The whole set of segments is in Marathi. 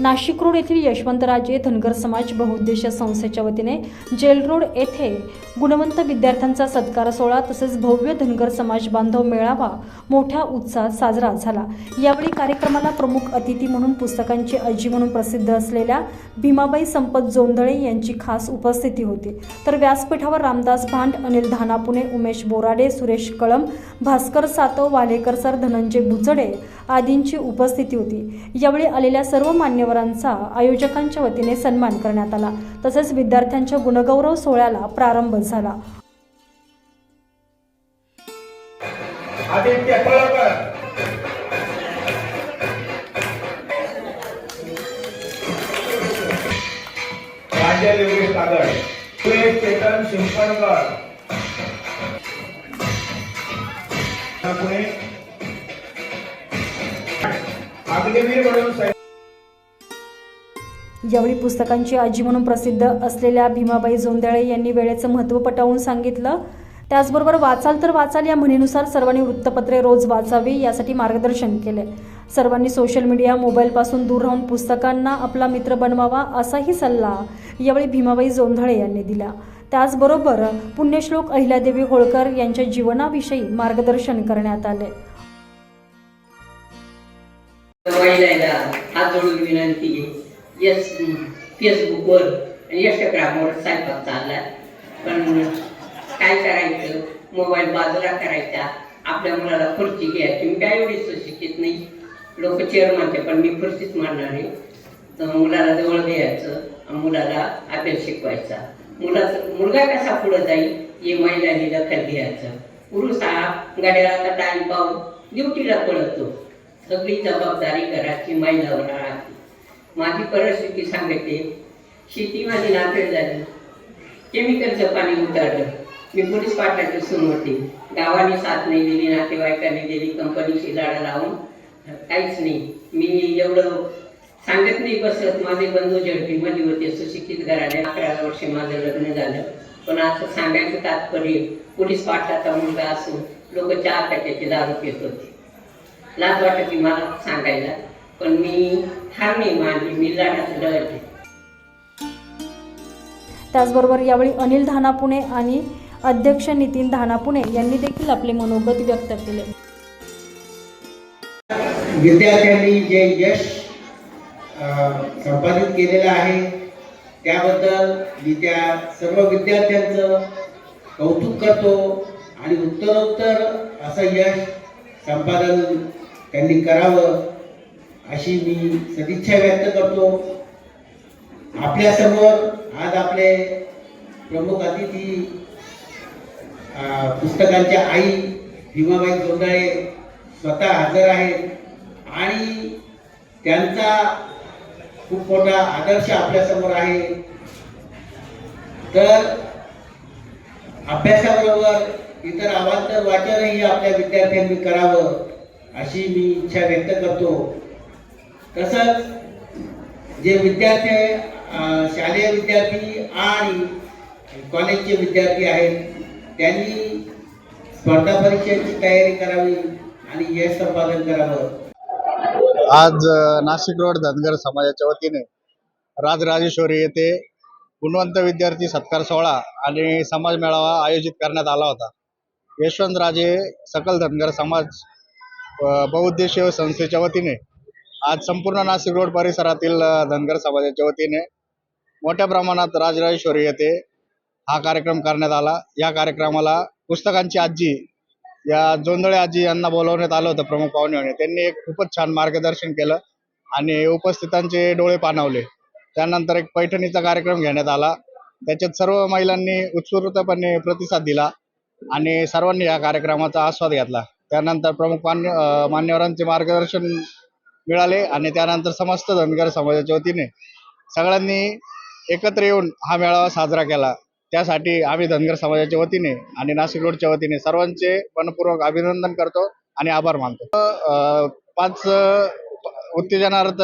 नाशिक रोड येथील यशवंतराजे धनगर समाज बहुउद्देशीय संस्थेच्या वतीने जेल रोड येथे गुणवंत विद्यार्थ्यांचा सत्कार सोहळा तसेच भव्य धनगर समाज बांधव मेळावा मोठ्या उत्साहात साजरा झाला. यावेळी कार्यक्रमाला प्रमुख अतिथी म्हणून पुस्तकांची आजी म्हणून प्रसिद्ध असलेल्या भीमाबाई संपत जोंधळे यांची खास उपस्थिती होती. तर व्यासपीठावर रामदास भांड अनिल धानापुणे उमेश बोराडे सुरेश कळम भास्कर सातव वालेकर सर धनंजय बुचडे आदींची उपस्थिती होती. यावेळी आलेल्या सर्व मान्यवरांचा आयोजकांच्या वतीने सन्मान करण्यात आला. तसेच विद्यार्थ्यांच्या गुणगौरव सोहळ्याला प्रारंभ झाला. आदित्य पुणे अग्निवीर म्हणून यावेळी पुस्तकांची आजी म्हणून प्रसिद्ध असलेल्या भीमाबाई जोंधळे यांनी वेळेचं महत्त्व पटवून सांगितलं. त्याचबरोबर वाचाल तर वाचाल या म्हणीनुसार सर्वांनी वृत्तपत्रे रोज वाचावी यासाठी मार्गदर्शन केले. सर्वांनी सोशल मीडिया मोबाईलपासून दूर राहून पुस्तकांना आपला मित्र बनवावा असाही सल्ला यावेळी भीमाबाई जोंधळे यांनी दिला. त्याचबरोबर पुण्यश्लोक अहिल्यादेवी होळकर यांच्या जीवनाविषयी मार्गदर्शन करण्यात आले. महिलांना हात जोडून विनंती येस यस फेसबुकवर यशक्रामवर स्वयंपाक चालला. पण काय करायचं? मोबाईल बाजूला करायचा. आपल्या मुलाला खुर्ची घ्यायची. मी काय एवढी सुशिक्षित नाही. लोक चेअर मारते पण मी खुर्चीच मारणार आहे. तर मुलाला जवळ घ्यायचं मुलाला अभ्यास शिकवायचा. मुलाचं मुलगा कसा पुढं जाईल? हे महिलांनी दखल घ्यायचं. पुरुष हा गाड्याला टाइम पाहून ड्युटीला पळतो. सगळी जबाबदारी घराची महिलावर राहते माझी परिस्थिती सांगते. शेती माझी नाफेड झाली केमिकलचं पाणी उतरलं. मी पोलीस पाटलाची सून होती गावाने साथ नाही दिली नातेवाईकांनी दिली कंपनीशी लाडा लावून. काहीच नाही. मी एवढं सांगत नाही बसत. माझे बंधू झडपीमध्ये होते. सुशिक्षित घराने अकरा वर्ष माझं लग्न झालं. पण असं सांगायचं तात्पर्य पोलीस पाटलाचा मुलगा असून लोक चार टक्क्याचे दारू पित होते. लाज वाटत मला सांगायला. पण मी हार नाही मानली मी लढ्यात लढते त्याचबरोबर यावेळी अनिल धानापुणे आणि अध्यक्ष नितीन धानापुणे यांनी देखील आपले मनोगत व्यक्त केले. विद्यार्थ्यांनी जे यश संपादित केलेलं आहे त्याबद्दल मी त्या सर्व विद्यार्थ्यांचं कौतुक करतो आणि उत्तरोत्तर असं यश संपादन त्यांनी करावं अशी मी सदिच्छा व्यक्त करतो. आपल्यासमोर आज आपले प्रमुख अतिथी पुस्तकांच्या आई भीमाबाई जोंधळे स्वतः हजर आहेत आणि त्यांचा खूप मोठा आदर्श आपल्यासमोर आहे. तर अभ्यासाबरोबर इतर अवांतर वाचनही आपल्या विद्यार्थ्यांनी करावं. अशी मी इच्छा व्यक्त करतो. तसंच जे विद्यार्थी शालेय विद्यार्थी आणि कॉलेजचे विद्यार्थी आहेत त्यांनी स्पर्धा परीक्षेची तयारी करावी आणि यश संपादन करावं. आज नाशिक रोड धनगर समाजाच्या वतीने राजराजेश्वरी येथे गुणवंत विद्यार्थी सत्कार सोहळा आणि समाज मेळावा आयोजित करण्यात आला होता. यशवंतराजे सकल धनगर समाज बहुउद्देशीय संस्थेच्या वतीने आज संपूर्ण नाशिक रोड परिसरातील धनगर समाजाच्या वतीने मोठ्या प्रमाणात राजराजेश्वरी येथे हा कार्यक्रम करण्यात आला. या कार्यक्रमाला पुस्तकांची आजी या जोंदळे आजी यांना बोलवण्यात आलं होतं प्रमुख पाहुणे म्हणून त्यांनी एक खूपच छान मार्गदर्शन केलं आणि उपस्थितांचे डोळे पाणावले. त्यानंतर एक पैठणीचा कार्यक्रम घेण्यात आला. त्याच्यात सर्व महिलांनी उत्स्फूर्तपणे प्रतिसाद दिला आणि सर्वांनी या कार्यक्रमाचा आस्वाद घेतला. त्यानंतर प्रमुख मान्य मान्यवरांचे मार्गदर्शन मिळाले आणि त्यानंतर समस्त धनगर समाजाच्या वतीने सगळ्यांनी एकत्र येऊन हा मेळावा साजरा केला. त्यासाठी आम्ही धनगर समाजाच्या वतीने आणि नाशिक रोडच्या वतीने सर्वांचे मनपूर्वक अभिनंदन करतो आणि आभार मानतो. पाच उत्तेजनार्थ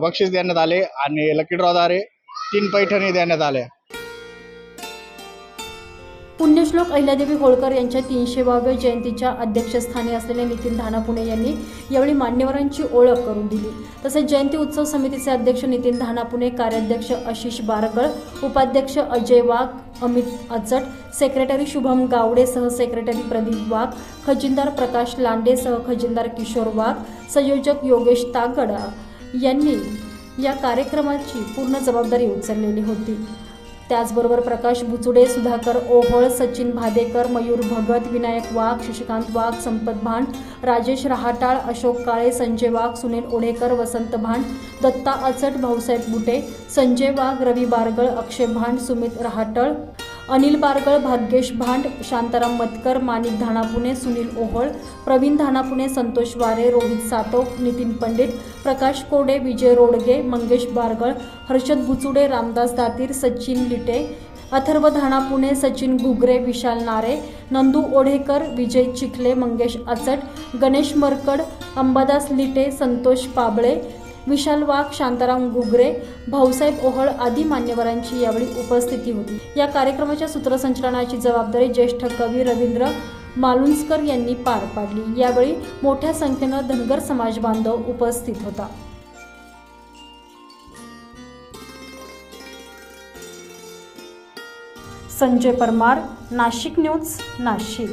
बक्षीस देण्यात आले आणि लकी ड्रॉद्वारे तीन पैठणी देण्यात आल्या. पुण्यश्लोक अहिल्यादेवी होळकर यांच्या तीनशेवाव्या जयंतीच्या अध्यक्षस्थानी असलेले नितीन धानापुणे यांनी यावेळी मान्यवरांची ओळख करून दिली. तसेच जयंती उत्सव समितीचे अध्यक्ष नितीन धानापुणे कार्याध्यक्ष आशिष बारगळ उपाध्यक्ष अजय वाघ अमित अचट सेक्रेटरी शुभम गावडे सह सेक्रेटरी प्रदीप वाघ खजिनदार प्रकाश लांडे सह खजिनदार किशोर वाघ संयोजक योगेश तागड यांनी या कार्यक्रमाची पूर्ण जबाबदारी उचललेली होती. त्याचबरोबर प्रकाश बुचुडे सुधाकर ओहळ सचिन भादेकर मयूर भगत विनायक वाघ शशिकांत वाघ संपत भांड राजेश रहाटाळ अशोक काळे संजय वाघ सुनील ओढेकर वसंत भांड दत्ता अचट भाऊसाहेब बुटे संजय वाघ रवी बारगळ अक्षय भांड सुमित रहाटळ अनिल बारगळ भाग्येश भांड शांताराम मतकर माणिक धानापुणे सुनील ओहळ प्रवीण धानापुणे संतोष वारे रोहित सातव नितीन पंडित प्रकाश कोडे विजय रोडगे मंगेश बारगळ हर्षद बुचुडे रामदास दातीर सचिन लिटे अथर्व धानापुणे सचिन घुगरे विशाल नारे नंदू ओढेकर विजय चिखले मंगेश अचट गणेश मरकड अंबादास लिटे संतोष पाबळे विशाल वाघ शांताराम घुगरे भाऊसाहेब ओहळ आदी मान्यवरांची यावेळी उपस्थिती होती. या कार्यक्रमाच्या सूत्रसंचलनाची जबाबदारी ज्येष्ठ कवी रवींद्र मालुंजकर यांनी पार पाडली. यावेळी मोठ्या संख्येनं धनगर समाज बांधव उपस्थित होता. संजय परमार नाशिक न्यूज नाशिक.